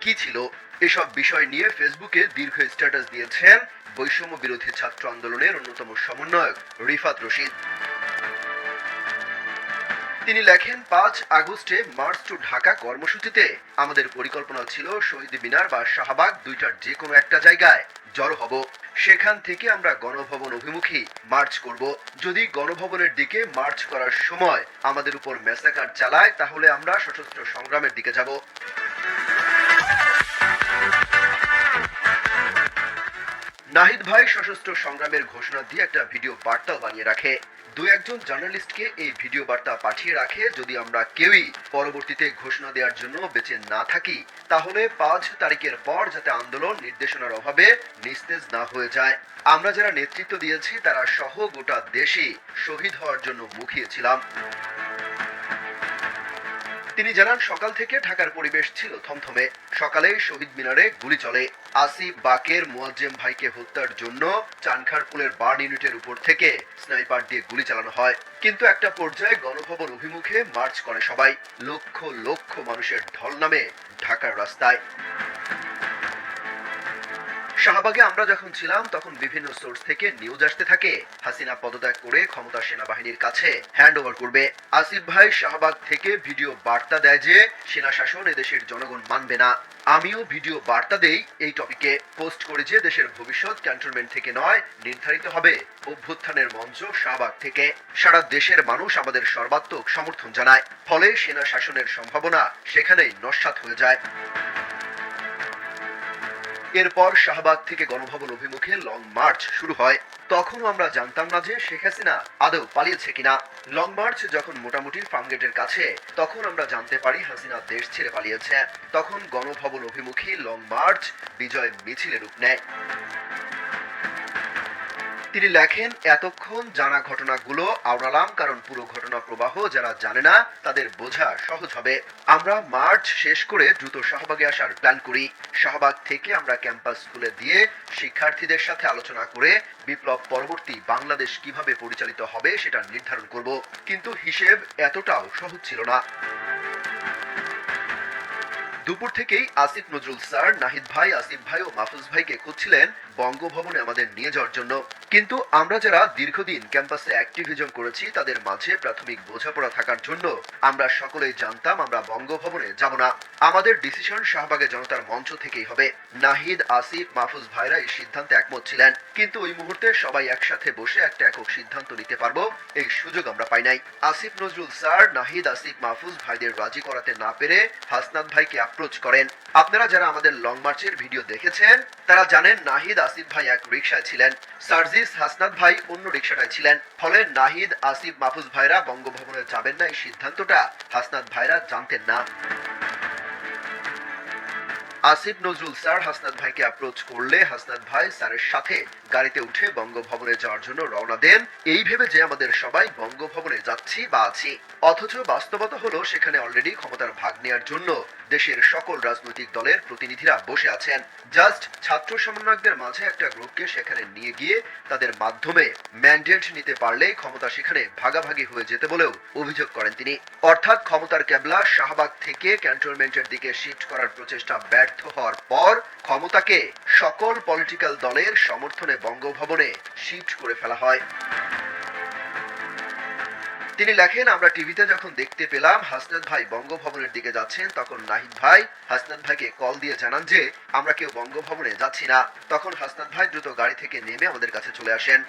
কি ছিল? এসব বিষয় নিয়ে ফেসবুকে দীর্ঘ স্ট্যাটাস দিয়েছেন বৈষম্য বিরোধী ছাত্র আন্দোলনের অন্যতম সমন্বয়ক রিফাত রশিদ। তিনি লেখেন, পাঁচ আগস্টে মার্চ টু ঢাকা কর্মসূচিতে আমাদের পরিকল্পনা ছিল শহীদ মিনার বা শাহবাগ দুইটার যে কোনো একটা জায়গায় জড়ো হব। সেখান থেকে আমরা গণভবন অভিমুখী মার্চ করব। যদি গণভবনের দিকে মার্চ করার সময় আমাদের উপর ম্যাসাকার চালায়, তাহলে আমরা সশস্ত্র সংগ্রামের দিকে যাব। নাহিদ ভাই সশস্ত্র সংগ্রামের ঘোষণা দিয়ে একটা ভিডিও বার্তাও বানিয়ে রাখে। দু একজন জার্নালিস্টকে এই ভিডিও বার্তা পাঠিয়ে রাখে, যদি আমরা কেউই পরবর্তীতে ঘোষণা দেওয়ার জন্য বেঁচে না থাকি, তাহলে পাঁচ তারিখের পর যাতে আন্দোলন নির্দেশনার অভাবে নিস্তেজ না হয়ে যায়। আমরা যারা নেতৃত্ব দিয়েছি, তারা সহ গোটা দেশে শহীদ হওয়ার জন্য মুখিয়েছিলাম তিনি জানান, সকাল থেকে ঢাকার পরিবেশ ছিল থমথমে। সকালে শহীদ মিনারে গুলি চলে। আসিফ বাকের মোয়াজ্জেম ভাইকে হত্যার জন্য চানখারপুলের বার্ন ইউনিটের উপর থেকে স্নাইপার দিয়ে গুলি চালানো হয়। কিন্তু একটা পর্যায়ে গণভবন অভিমুখে মার্চ করে সবাই। লক্ষ লক্ষ মানুষের ঢল নামে ঢাকার রাস্তায়। শাহবাগে আমরা যখন ছিলাম, তখন বিভিন্ন সোর্স থেকে নিউজ আসতে থাকে। হাসিনা পদত্যাগ করে ক্ষমতা সেনাবাহিনীর কাছে হ্যান্ড ওভার করবে। আসিফ ভাই শাহবাগ থেকে ভিডিও বার্তা দেয় যে, সেনা শাসন এদেশের জনগণ মানবে না। আমিও ভিডিও বার্তা দেই এই টপিকে পোস্ট করে যে, দেশের ভবিষ্যৎ ক্যান্টনমেন্ট থেকে নয়, নির্ধারিত হবে অভ্যুত্থানের মঞ্চ শাহবাগ থেকে। সারা দেশের মানুষ আমাদের সর্বাত্মক সমর্থন জানায়। ফলে সেনা শাসনের সম্ভাবনা সেখানেই নস্বাত হয়ে যায়। এরপর শাহবাগ থেকে গণভবন অভিমুখে লং মার্চ শুরু হয়। তখনও আমরা জানতাম না যে শেখ হাসিনা আদৌ পালিয়েছে কিনা। লং মার্চ যখন মোটামুটি ফার্মগেটের কাছে, তখন আমরা জানতে পারি হাসিনা দেশ ছেড়ে পালিয়েছে। তখন গণভবন অভিমুখী লং মার্চ বিজয় মিছিলে রূপ নেয়। তিনি লেখেন, এতক্ষণ জানা ঘটনাগুলো আওড়ালাম, কারণ পুরো ঘটনা প্রবাহ যারা জানে না, তাদের বোঝা সহজ হবে। আমরা মার্চ শেষ করে দ্রুত শাহবাগে আসার প্ল্যান করি। শাহবাগ থেকে আমরা ক্যাম্পাস খুলে দিয়ে শিক্ষার্থীদের সাথে আলোচনা করে বিপ্লব পরবর্তী বাংলাদেশ কীভাবে পরিচালিত হবে সেটা নির্ধারণ করব। কিন্তু হিসেব এতটাও সহজ ছিল না। দুপুর থেকেই আসিফ নজরুল স্যার, নাহিদ ভাই, আসিফ ভাই ও মাহফুজ ভাইকে খুঁজছিলেন। বঙ্গভবনে আমাদের নিয়ে যাওয়ার জন্য। কিন্তু আমরা যারা দীর্ঘদিন ক্যাম্পাসে অ্যাক্টিভিজম করেছি, তাদের মাঝে প্রাথমিক বোঝাপড়া থাকার জন্য আমরা সকলেই জানতাম আমরা বঙ্গভবনে যাব না। আমাদের ডিসিশন শাহবাগে জনতার মঞ্চ থেকেই হবে। নাহিদ, আসিফ, মাহফুজ ভাইরা এই সিদ্ধান্তে একমত ছিলেন। কিন্তু ওই মুহূর্তে সবাই একসাথে বসে একটা একক সিদ্ধান্ত নিতে পারব, এই সুযোগ আমরা পাই নাই। আসিফ, নজরুল স্যার, নাহিদ, আসিফ, মাহফুজ ভাইদের রাজি করাতে না পেরে হাসনাত ভাইকে অ্যাপ্রোচ করেন। আপনারা যারা আমাদের লং মার্চের ভিডিও দেখেছেন, তারা জানেন নাহিদ আসিফ ভাই এক রিক্সায় ছিলেন। সার্জিস হাসনাত ভাই অন্য রিক্সাটায় ছিলেন। ফলে নাহিদ, আসিফ, মাহফুজ ভাইরা বঙ্গভবনে যাবেন না এই সিদ্ধান্তটা। হাসনাত ভাইরা জানতেন না। আসিফ নজরুল স্যার হাসনাত ভাইকে অ্যাপ্রোচ করলে হাসনাত ভাই স্যারের সাথে গাড়িতে উঠে বঙ্গভবনে যাওয়ার জন্য রওনা দেন। এই ভেবে যে আমাদের সবাই বঙ্গভবনে যাচ্ছি বা আছি। অথচ বাস্তবতা হলো সেখানে অলরেডি ক্ষমতার ভাগ নেওয়ার জন্য দেশের সকল রাজনৈতিক দলের প্রতিনিধিরা বসে আছেন। জাস্ট ছাত্র সমন্বয়কদের মাঝে একটা গ্রুপকে সেখানে নিয়ে গিয়ে তাদের মাধ্যমে ম্যান্ডেট নিতে পারলে ক্ষমতা সেখানে ভাগাভাগি হয়ে যেতে বলেও অভিযোগ করেন তিনি। অর্থাৎ ক্ষমতার কেবলা শাহবাগ থেকে ক্যান্টনমেন্টের দিকে শিফট করার প্রচেষ্টা ব্যর্থ হওয়ার পর ক্ষমতাকে সকল পলিটিক্যাল দলের সমর্থনে বঙ্গভবনে শিফট করে ফেলা হয়। তিনি লেখেন, আমরা টিভিতে যখন দেখতে পেলাম হাসনাত ভাই বঙ্গভবনের দিকে যাচ্ছেন, তখন নাহিদ ভাই হাসনাত ভাইকে কল দিয়ে জানান যে, আমরা কেউ বঙ্গভবনে যাচ্ছি না। তখন হাসনাত ভাই দ্রুত গাড়ি থেকে নেমে আমাদের কাছে চলে আসেন।